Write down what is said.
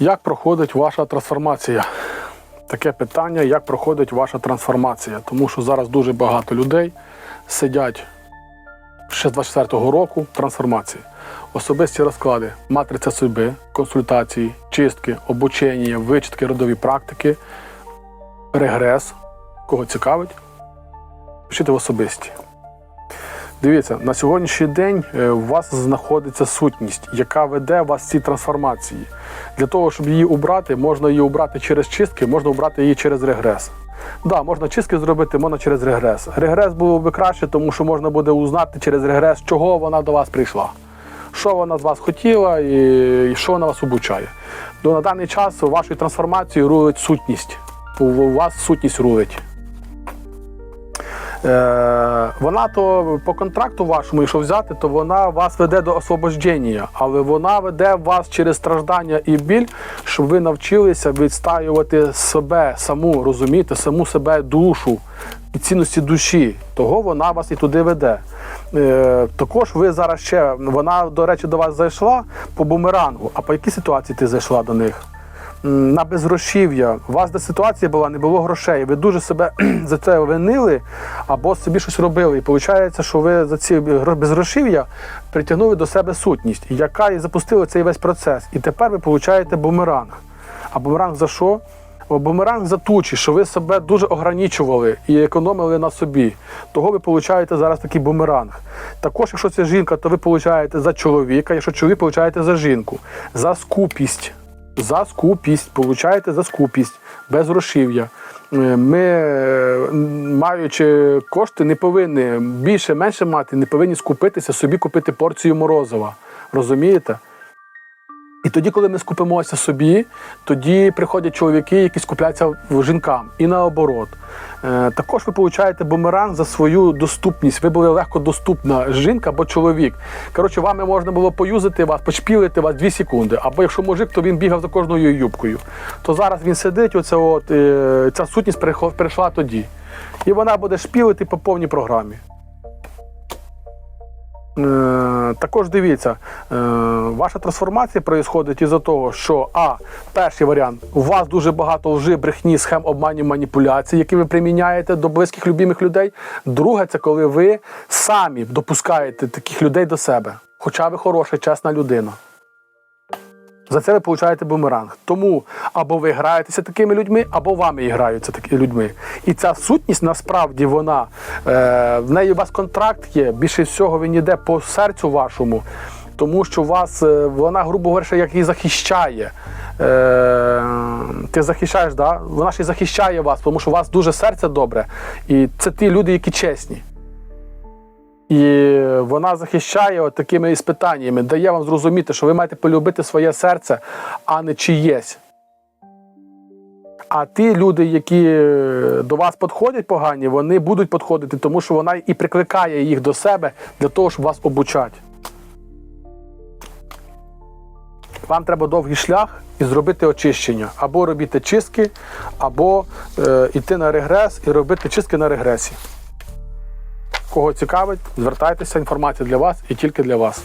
Як проходить ваша трансформація? Таке питання, як проходить ваша трансформація? Тому що зараз дуже багато людей сидять ще з 24-го року трансформації. Особисті розклади, матриця судьби, консультації, чистки, обучення, вичитки, родові практики, регрес. Кого цікавить, пишіть в особисті. Дивіться, на сьогоднішній день е, у вас знаходиться сутність, яка веде вас ці трансформації. Для того, щоб її убрати, можна її убрати через чистки, можна убрати її через регрес. Так, да, можна чистки зробити, можна через регрес. Регрес було б краще, тому що можна буде узнати через регрес, чого вона до вас прийшла, що вона з вас хотіла і, що вона вас обучає. Ну, на даний час вашою трансформацією рулить сутність. У вас сутність рулить. Е, вона то по контракту вашому, якщо взяти, то вона вас веде до освобождення, але вона веде вас через страждання і біль, щоб ви навчилися відстаювати себе саму, розумієте, саму себе душу і цінності душі. Того вона вас і туди веде. Е, також ви зараз ще, вона, до речі, до вас зайшла по бумерангу. А по якій ситуації ти зайшла до них? На безгрошів'я. У вас де ситуація була, не було грошей. Ви дуже себе за це винили або собі щось робили. І виходить, що ви за ці гро- безгрошів'я притягнули до себе сутність, яка і запустила цей весь процес. І тепер ви получаєте бумеранг. А бумеранг за що? Бумеранг за тучі, що ви себе дуже ограничували і економили на собі. Того ви получаєте зараз такий бумеранг. Також, якщо це жінка, то ви получаєте за чоловіка, якщо чоловік, получаєте за жінку, за скупість. За скупість, получаєте за скупість, без грошів'я. Е, Ми, е, маючи кошти, не повинні більше, менше мати, не повинні скупитися, собі купити порцію морозива. Розумієте? Тоді, коли ми скупимося собі, тоді приходять чоловіки, які скупляться жінкам, і наоборот. Е, також ви получаєте бумеранг за свою доступність. Ви були легко доступна жінка або чоловік. Коротше, вами можна було поюзати вас, почпілити вас 2 секунди. Або якщо мужик, то він бігав за кожною юбкою. То зараз він сидить, оце от, е, ця сутність перейшла тоді. І вона буде шпілити по повній програмі. Е, Також дивіться, е, ваша трансформація проїсходить із-за того, що а, перший варіант, у вас дуже багато лжи, брехні, схем, обманів, маніпуляцій, які ви приміняєте до близьких любимих людей. Друге, це коли ви самі допускаєте таких людей до себе. Хоча ви хороша, чесна людина. За це ви получаєте бумеранг. Тому або ви граєтеся такими людьми, або вами і граються такими людьми. І ця сутність насправді вона е, в неї у вас контракт є. Більше всього він йде по серцю вашому, тому що вас е, вона, грубо говоря, як її захищає. Е, ти захищаєш, да? вона ж і захищає вас, тому що у вас дуже серце добре. І це ті люди, які чесні. І вона захищає от такими іспитаннями, дає вам зрозуміти, що ви маєте полюбити своє серце, а не чиєсь. А ті люди, які е, до вас підходять погані, вони будуть підходити, тому що вона і прикликає їх до себе для того, щоб вас обучати. Вам треба довгий шлях і зробити очищення. Або робити чистки, або е, йти на регрес і робити чистки на регресі. Кого цікавить, звертайтеся, інформація для вас і тільки для вас.